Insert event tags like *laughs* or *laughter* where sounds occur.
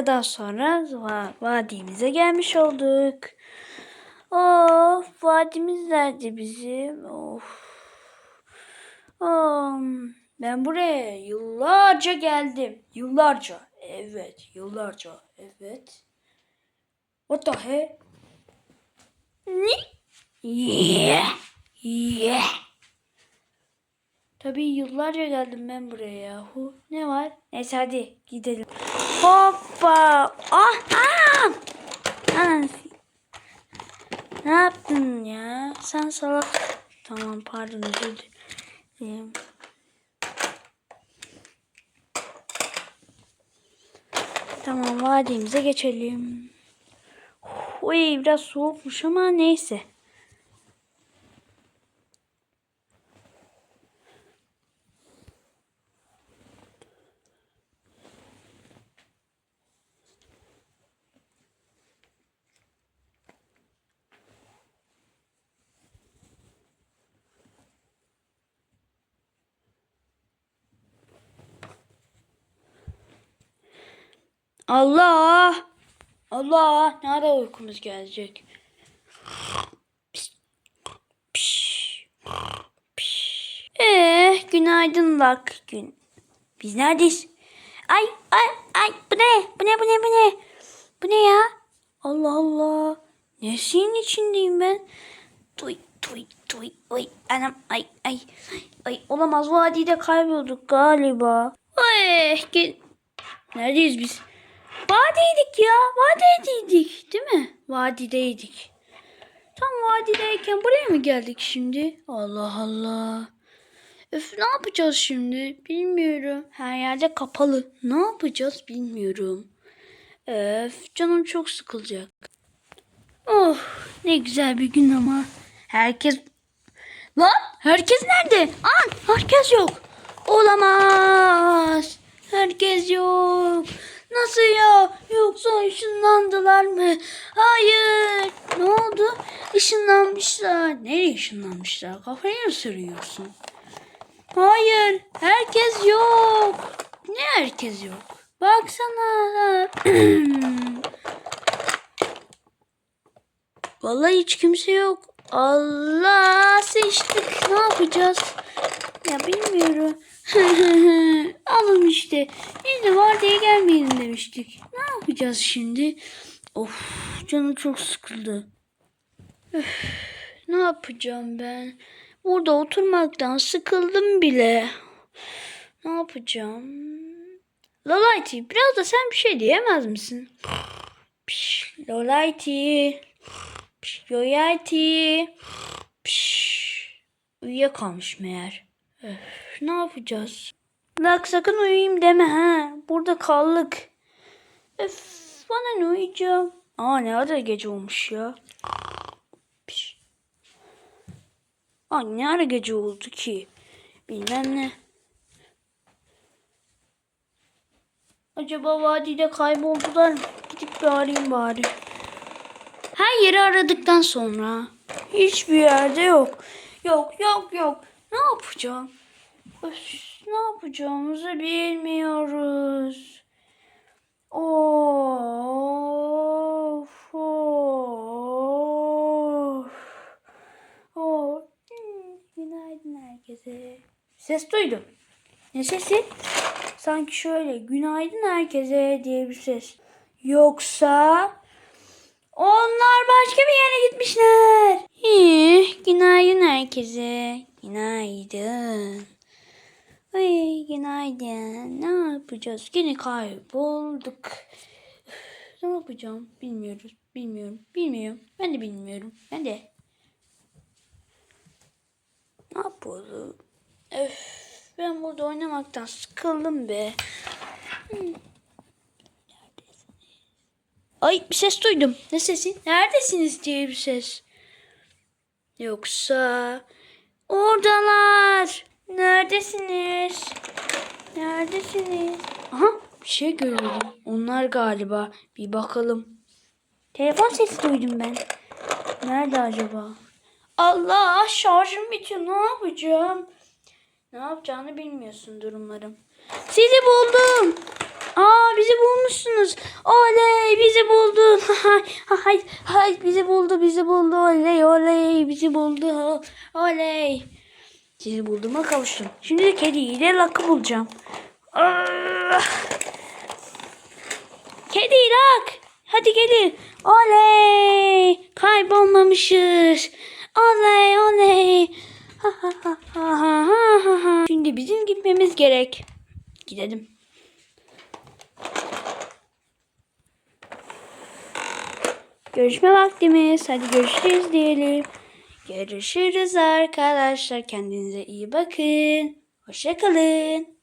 aradan sonra va- vadimize gelmiş olduk. Of vadimiz nerede bizim? Of. Am, ben buraya yıllarca geldim. Yıllarca. Evet yıllarca. Evet. What the heck? Yeah. Tabii yıllarca geldim ben buraya yahu. Ne var? Neyse hadi gidelim. Hoppa. Ah! Ah! Ah! Ne yaptın ya? Sen salak. Tamam pardon özür dilerim. Tamam vadimize geçelim. Uy biraz soğukmuş ama neyse. Allah! Allah! Nerede uykumuz gelecek? Ee, günaydın bak gün. Biz neredeyiz? Ay ay ay bu ne? Bu ne bu ne bu ne? Bu ne ya? Allah Allah. Nesinin içindeyim ben? Tuy tuy tuy. Oy anam ay ay. Ay olamaz vadide kaybolduk galiba. Ay gel. Neredeyiz biz? Vadiydik ya. Vadideydik değil mi? Vadideydik. Tam vadideyken buraya mı geldik şimdi? Allah Allah. Öf ne yapacağız şimdi? Bilmiyorum. Her yerde kapalı. Ne yapacağız bilmiyorum. Öf canım çok sıkılacak. Oh ne güzel bir gün ama. Herkes... Lan herkes nerede? An herkes yok. Olamaz. Herkes yok. Nasıl ya? Yoksa ışınlandılar mı? Hayır. Ne oldu? Işınlanmışlar. Nereye ışınlanmışlar? Kafayı mı sürüyorsun? Hayır. Herkes yok. Ne herkes yok? Baksana. *clears throat* Vallahi hiç kimse yok. Allah sıçtık. Ne yapacağız? Ya bilmiyorum. *laughs* Alın işte. De var diye gelmeyelim demiştik. Ne yapacağız şimdi? Of canım çok sıkıldı. Öf, ne yapacağım ben? Burada oturmaktan sıkıldım bile. Ne yapacağım? Lolayti biraz da sen bir şey diyemez misin? Piş, Lolayti. Piş, Lolayti. Piş. Uyuyakalmış meğer. Öf, ne yapacağız? Bak sakın uyuyayım deme ha. Burada kaldık. Öf, bana ne uyuyacağım? Aa ne kadar gece olmuş ya. Piş. Aa ne ara gece oldu ki? Bilmem ne. Acaba vadide kayboldular mı? Gidip bir arayayım bari. Her yeri aradıktan sonra hiçbir yerde yok. Yok yok yok. Ne yapacağım? Öf, ne yapacağımızı bilmiyoruz. Of, of, of. Hmm, Günaydın herkese. Ses duydum. Ne sesi? Sanki şöyle günaydın herkese diye bir ses. Yoksa onlar başka bir yere gitmişler. Herkese. Günaydın. Ay günaydın. Ne yapacağız? Yine kaybolduk. Ne yapacağım? Bilmiyoruz. Bilmiyorum. Bilmiyorum. Ben de bilmiyorum. Ben de. Ne yapalım? Öf, ben burada oynamaktan sıkıldım be. Hmm. Ay bir ses duydum. Ne sesi? Neredesiniz diye bir ses. Yoksa oradalar. Neredesiniz? Neredesiniz? Aha bir şey gördüm. Onlar galiba. Bir bakalım. Telefon sesi duydum ben. Nerede acaba? Allah şarjım bitiyor. Ne yapacağım? Ne yapacağını bilmiyorsun durumlarım. Sizi buldum. Bulmuşsunuz. Oley bizi buldu. *laughs* Hay hay bizi buldu bizi buldu. Oley oley bizi buldu. Oley. Sizi bulduğuma kavuştum. Şimdi de kediyle lakı bulacağım. Ah! Kedi lak. Hadi gelin. Oley. Kaybolmamışız. Oley oley. Şimdi bizim gitmemiz gerek. Gidelim. Görüşme vaktimiz. Hadi görüşürüz diyelim. Görüşürüz arkadaşlar. Kendinize iyi bakın. Hoşçakalın.